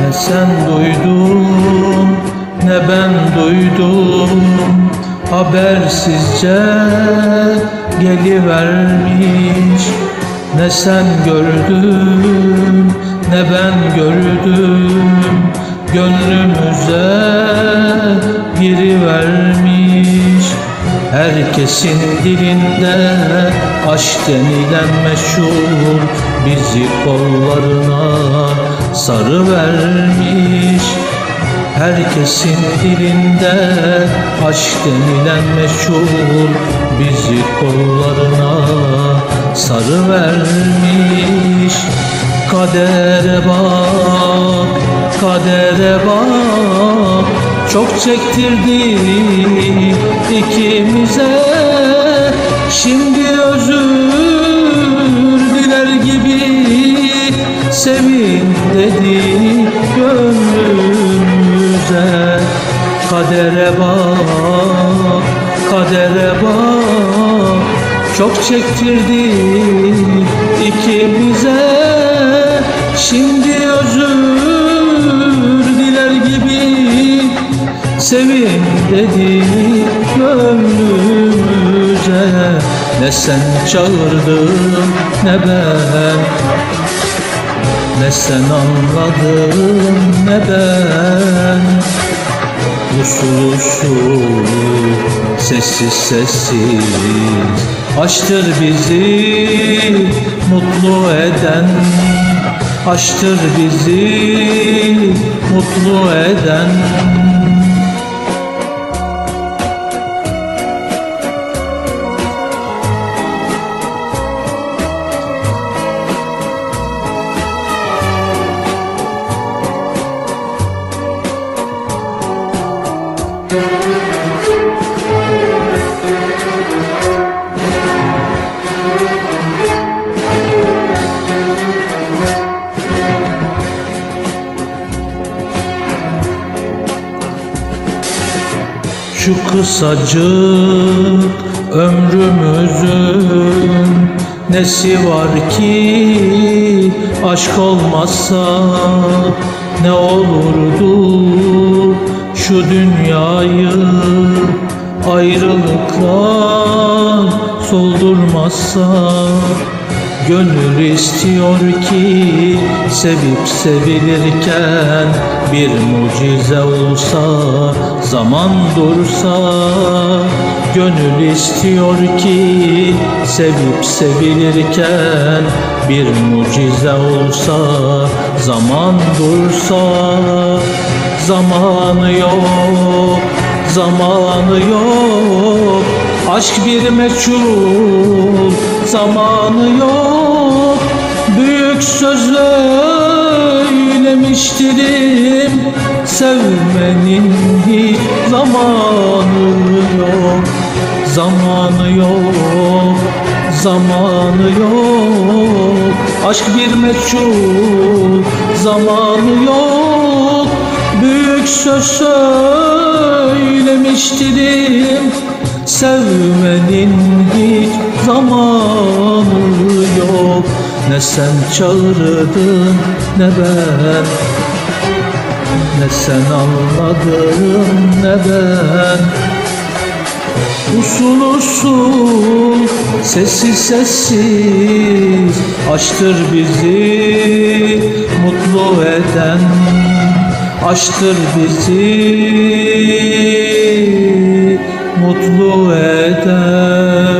Ne sen duydun ne ben duydum. Habersizce gelivermiş. Ne sen gördün ne ben gördüm. Gönlümüze girivermiş Herkesin dilinde aşk denilen meşhur Bizi kollarına sarıvermiş Herkesin dilinde aşk denilen meşhur Bizi kollarına sarıvermiş Kadere bak, kadere bak. Çok çektirdi ikimize. Şimdi özür diler gibi Sevin dedi gönlümüze. Kadere bak, kadere bak. Çok çektirdi ikimize Sevin dedi gönlümüze Ne sen çağırdın ne ben. Ne sen anladın ne ben. Usul usul sessiz sessiz Aştır bizi mutlu eden. Aştır bizi mutlu eden Şu kısacık ömrümüzün nesi var ki aşk olmazsa ne olurdu? Şu dünyayı ayrılıklar soldurmazsa Gönül istiyor ki sevip sevilirken bir mucize olsa zaman dursa. Gönül istiyor ki sevip sevilirken bir mucize olsa zaman dursa. Zamanı yok zamanı yok Aşk bir meçhul zamanı yok. Büyük sözlemiştirim Sevmenin hiç zamanı yok. Zamanı yok Zamanı yok. Aşk bir meçhul zamanı yok. Büyük söz söylemiştirim Sevmenin hiç zamanı yok. Ne sen çağırdın ne ben. Ne sen anladın ne ben. Usul usul sessiz sessiz. Açtır bizi mutlu eden. Açtır bizi mutlu eder.